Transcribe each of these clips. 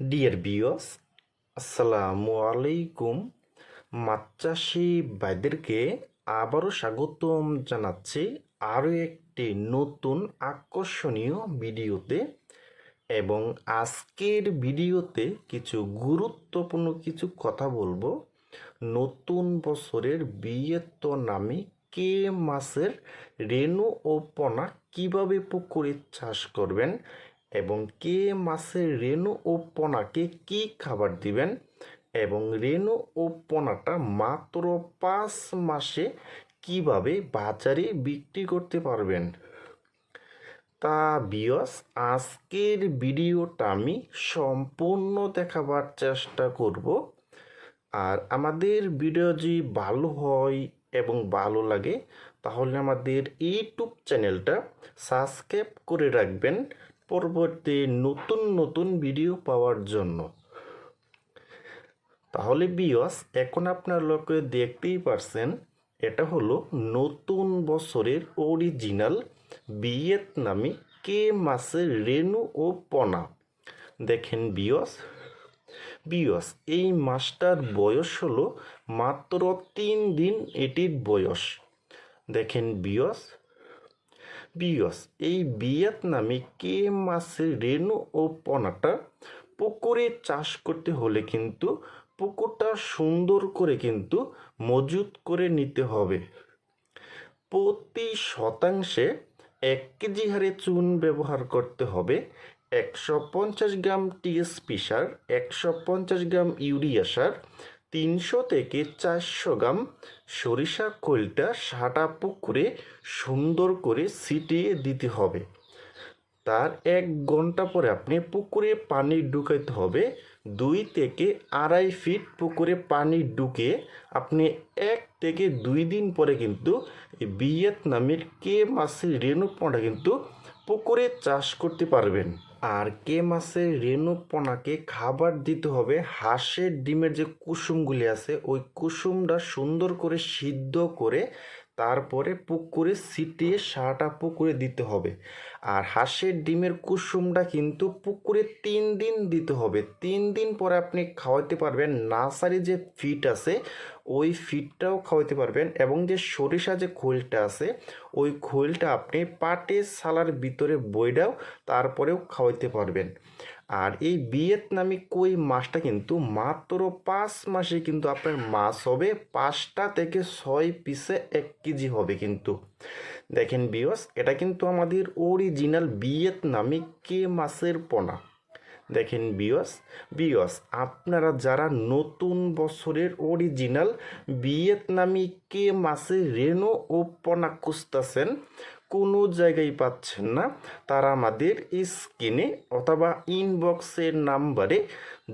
Deer বিয়স আসসালামু আলাইকুম। মাছ চাষি ভাইদেরকে আবারও স্বাগতম জানাচ্ছি আরও একটি নতুন আকর্ষণীয় ভিডিওতে। এবং আজকের ভিডিওতে কিছু গুরুত্বপূর্ণ কিছু কথা বলব। নতুন বছরের বিয়েত নামে কে মাছের রেণু ও পোনা কীভাবে পুকুরে চাষ করবেন এবং কে মাছের রেণু ও পোনাকে কি খাবার দিবেন? এবং রেণু ও পোনাটা মাত্র পাঁচ মাসে কীভাবে বাজারে বিক্রি করতে পারবেন? তা বিয়স আজকের ভিডিওটা আমি সম্পূর্ণ দেখাবার চেষ্টা করব। আর আমাদের ভিডিও যদি ভালো হয় এবং ভালো লাগে, তাহলে আমাদের ইউটিউব চ্যানেলটা সাবস্ক্রাইব করে রাখবেন। পরবর্তী নতুন নতুন ভিডিও পাওয়ার জন্য। তাহলে বিয়স এখন আপনার লোকে দেখতেই পারছেন, এটা হলো নতুন বছরের অরিজিনাল ভিয়েতনামি কে মাছের রেণু ও পনা। দেখেন বিয়স বিয়স এই মাছটার বয়স হলো মাত্র তিন দিন এটির বয়স। দেখেন বিয়স বিয়স। এই ভিয়েতনামি কে মাছের রেণু ও পনাটা? পুকুরে চাষ করতে হলে কিন্তু পুকুরটা সুন্দর করে কিন্তু মজুত করে নিতে হবে। প্রতি শতাংশে এক কেজি হারে চুন ব্যবহার করতে হবে। একশো পঞ্চাশ গ্রাম টিএসপি সার, একশো পঞ্চাশ গ্রাম ইউরিয়া সার তিনশো থেকে চারশো গ্রাম সরিষা খোলটা সাটা পুকুরে সুন্দর করে ছিটিয়ে দিতে হবে। তার এক ঘণ্টা পরে আপনি পুকুরে পানি ঢুকাইতে হবে। দুই থেকে আড়াই ফিট পুকুরে পানি ঢুকে আপনি এক থেকে দুই দিন পরে কিন্তু ভিয়েতনামের কে মাছের রেণুপোনা কিন্তু পুকুরে চাষ করতে পারবেন। আর কে মাছের রেণুপোনাকে খাবার দিতে হবে? হাঁসের ডিমের যে কুসুমগুলি আছে, ওই কুসুমটা সুন্দর করে সিদ্ধ করে তারপরে পুকুরে ছিটিয়ে সারাটা পুকুরে দিতে হবে। আর হাঁসের ডিমের কুসুমটা কিন্তু পুকুরে তিন দিন দিতে হবে। তিন দিন পরে আপনি খাওয়াতে পারবেন নার্সারি যে ফিট আছে, ওই ফিটটাও খাওয়াতে পারবেন এবং যে সরিষা যে খোলটা আছে, ওই খোলটা আপনি পাটে সালার ভিতরে বইটাও তারপরেও খাওয়াইতে পারবেন। আর এই ভিয়েতনামি কই মাছটা কিন্তু মাত্র পাঁচ মাসে কিন্তু আপনার মাছ হবে। পাঁচটা থেকে ছয় পিসে এক কেজি হবে কিন্তু। দেখেন বিয়স এটা কিন্তু আমাদের অরিজিনাল ভিয়েতনামি কে মাছের পোনা। দেখেন বিয়স বিয়স আপনারা যারা নতুন বছরের অরিজিনাল ভিয়েতনামি কে মাছের রেনো ও পোনা খুঁজতেছেন কোনো জায়গায় পাচ্ছেন না, তারা আমাদের স্ক্রিনে অথবা ইনবক্সের নাম্বারে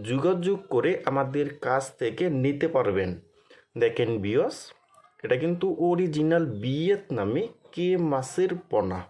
যোগাযোগ করে আমাদের কাছ থেকে নিতে পারবেন। দেখেন বিয়স এটা কিন্তু অরিজিনাল ভিয়েতনামি কে মাসের পোনা।